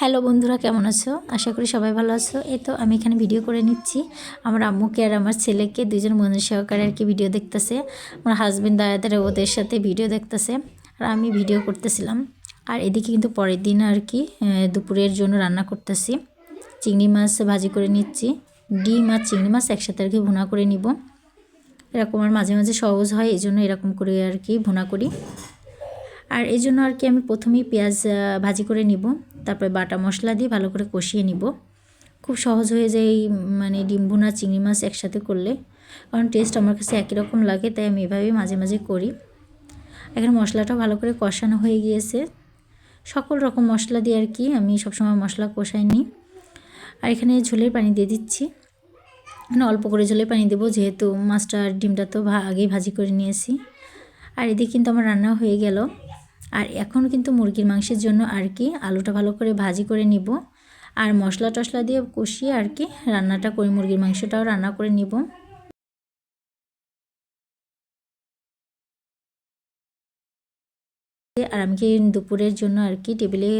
Hello বন্ধুরা, কেমন আছো? আশা করি সবাই ভালো আছো। এই তো আমি এখানে ভিডিও করে নিচ্ছি। আমার আম্মুকে আর আমার ছেলেকে দুজন বন্ধু সহকারে আর কি ভিডিও দেখতেছে। আমার হাজবেন্ড দাদাদের ওদের সাথে ভিডিও দেখতেছে। আর আমি ভিডিও করতেছিলাম। আর এদিকে কিন্তু পরের দিন আর কি দুপুরের জন্য রান্না করতেছি। চিংড়ি মাছ ভাজি করে নিচ্ছি। ডিম আর চিংড়ি মাছ একসাথে আর কি ভুনা করে নিব। এরকম আর মাঝে মাঝে সহজ হয় এই জন্য এরকম করে আর কি ভুনা করি। আর এই জন্য আর কি আমি প্রথমেই পেঁয়াজ ভাজি করে নিব। তারপরে বাটা মশলা দিয়ে ভালো করে কষিয়ে নিব। খুব সহজ হয়ে যায় এই মানে ডিম ভুনা চিংড়ি মাছ একসাথে করলে। কারণ টেস্ট আমার কাছে একই রকম লাগে, তাই আমি এভাবেই মাঝে মাঝে করি। এখানে মশলাটা ভালো করে কষানো হয়ে গিয়েছে। সকল রকম মশলা দিয়ে আর কি আমি সবসময় মশলা কষাই নিই। আর এখানে ঝোলের পানি দিয়ে দিচ্ছি। মানে অল্প করে ঝোলের পানি দেবো, যেহেতু মাছটা আর ডিমটা তো আগেই ভাজি করে নিয়েছি। আর এদিকে কিন্তু আমার রান্না হয়ে গেল। আর এখন কিন্তু মুরগির মাংসের জন্য আর কি আলুটা ভালো করে ভাজি করে নিব। আর মশলা টশলা দিয়ে কষিয়ে আর কি রান্নাটা করি, মুরগির মাংসটাও রান্না করে নিব। আর আমি কি দুপুরের জন্য আর কি টেবিলে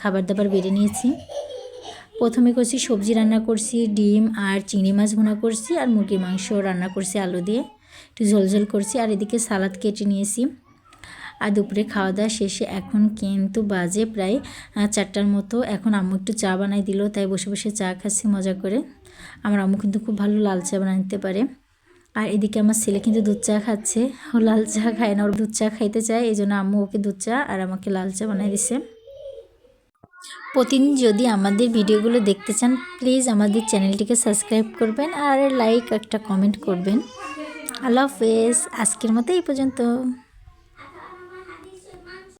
খাবার দাবার বেড়ে নিয়েছি। প্রথমে করছি সবজি রান্না করছি, ডিম আর চিংড়ি মাছ ভুনা করছি আর মুরগির মাংস রান্না করছি আলু দিয়ে। একটু ঝোলঝোল করছি আর এদিকে সালাদ কেটে নিয়েছি। আর দুপুরে খাওয়া দাওয়া শেষে এখন কিন্তু বাজে প্রায় চারটার মতো। এখন আম্মু একটু চা বানাই দিল, তাই বসে বসে চা খাচ্ছি, মজা করে। আমার আম্মু কিন্তু খুব ভালো লাল চা বানাতে পারে। আর এদিকে আমার ছেলে কিন্তু দুধ চা খাচ্ছে। ও লাল চা খায় না, ওর দুধ চা খাইতে চায়, এই জন্য আম্মু ওকে দুধ চা আর আমাকে লাল চা বানাই দিছে। প্রতিদিন যদি আমাদের ভিডিওগুলো দেখতে চান, প্লিজ আমাদের চ্যানেলটিকে সাবস্ক্রাইব করবেন আর লাইক একটা কমেন্ট করবেন। আল্লাহ হাফেজ, আজকের মতো এই পর্যন্ত।